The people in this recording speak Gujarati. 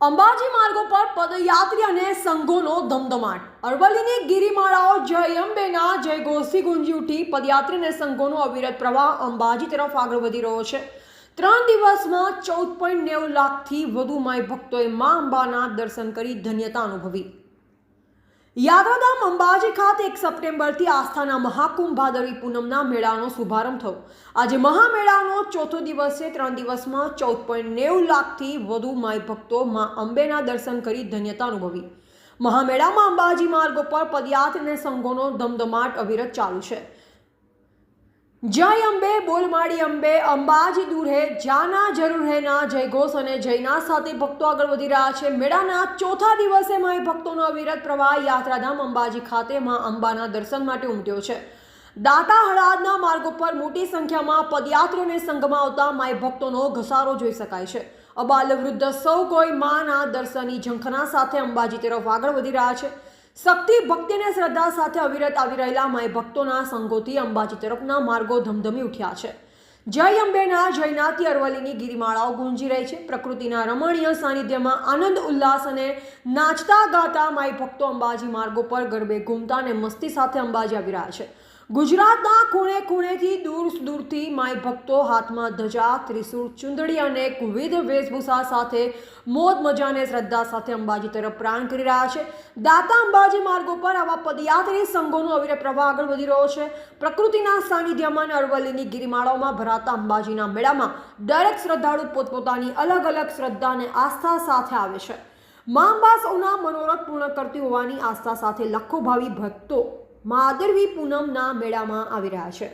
અંબાજી માર્ગો પર પદયાત્રી અને સંઘોનો ધમધમાટ. અરવલ્લીની ગિરિમાળાઓ જય અંબેના, જય ગોસી ગુંજી ઉઠી પદયાત્રી અને સંઘોનો અવિરત પ્રવાહ અંબાજી તરફ આગળ વધી રહ્યો છે. ત્રણ દિવસમાં ચૌદ પોઈન્ટ નેવું લાખથી વધુ માય ભક્તોએ મા અંબાના દર્શન કરી ધન્યતા અનુભવી. યાત્રાધામ અંબાજી ખાતે એક સપ્ટેમ્બરથી આસ્થાના મહાકુંભ ભાદરવી પૂનમના મેળાનો શુભારંભ થયો. આજે મહામેળાનો ચોથો દિવસ છે. ત્રણ દિવસમાં ચૌદ પોઈન્ટ નેવું લાખથી વધુ માય ભક્તો મા અંબેના દર્શન કરી ધન્યતા અનુભવી. મહામેળામાં અંબાજી માર્ગો પર પદયાત્રીને સંઘોનો ધમધમાટ અવિરત ચાલુ છે. જય અંબે, બોલ માડી અંબે, અંબાજી દૂર હે, જાના જરૂર હે ના, જય ઘોષ અને જયના સાથે ભક્તો આગળ વધી રહ્યા છે. મેળાના ચોથા દિવસે માય ભક્તોનો અવિરત પ્રવાહ યાત્રાધામ અંબાજી ખાતે માં અંબાના દર્શન માટે ઉમટ્યો છે. દાતા હળાદના માર્ગો પર મોટી સંખ્યામાં પદયાત્રીઓને સંઘમાં આવતા માય ભક્તોનો ઘસારો જોઈ શકાય છે. અબાલ વૃદ્ધ સૌ કોઈ માના દર્શનની ઝંખના સાથે અંબાજી તરફ આગળ વધી રહ્યા છે. શક્તિ, ભક્તિ અને શ્રદ્ધા સાથે અવિરત આવી રહેલા માય ભક્તોના સંઘોથી અંબાજી તરફના માર્ગો ધમધમી ઉઠ્યા છે. જય અંબેના જયનાથી અરવલ્લીની ગિરિમાળાઓ ગુંજી રહી છે. પ્રકૃતિના રમણીય સાનિધ્યમાં આનંદ, ઉલ્લાસ અને નાચતા ગાતા માય ભક્તો અંબાજી માર્ગો પર ગરબે ઘૂમતા અને મસ્તી સાથે અંબાજી આવી રહ્યા છે. ગુજરાતના ખૂણે ખૂણેથી દૂર દૂરથી માય ભક્તો હાથમાં ધજા, ત્રિશુળ ચુંદડી અને વિવિધ વેશભૂષા સાથે મોજ મજાને શ્રદ્ધા સાથે અંબાજી તરફ પ્રાણ કરી રહ્યા છે. દાતા અંબાજી માર્ગો પર આવા પદયાત્રી સંઘોનો અવિરે પ્રવાહ આગળ વધી રહ્યો છે. પ્રકૃતિના સાનિધ્યમાં અને અરવલ્લીની ગિરિમાળાઓમાં ભરાતા અંબાજીના મેળામાં દરેક શ્રદ્ધાળુ પોતપોતાની અલગ અલગ શ્રદ્ધા અને આસ્થા સાથે આવે છે. મા અંબા સૌના મનોરથ પૂર્ણ કરતી હોવાની આસ્થા સાથે લાખો ભાવિ ભક્તો માદરવી પૂનમના મેળામાં આવી રહ્યા છે.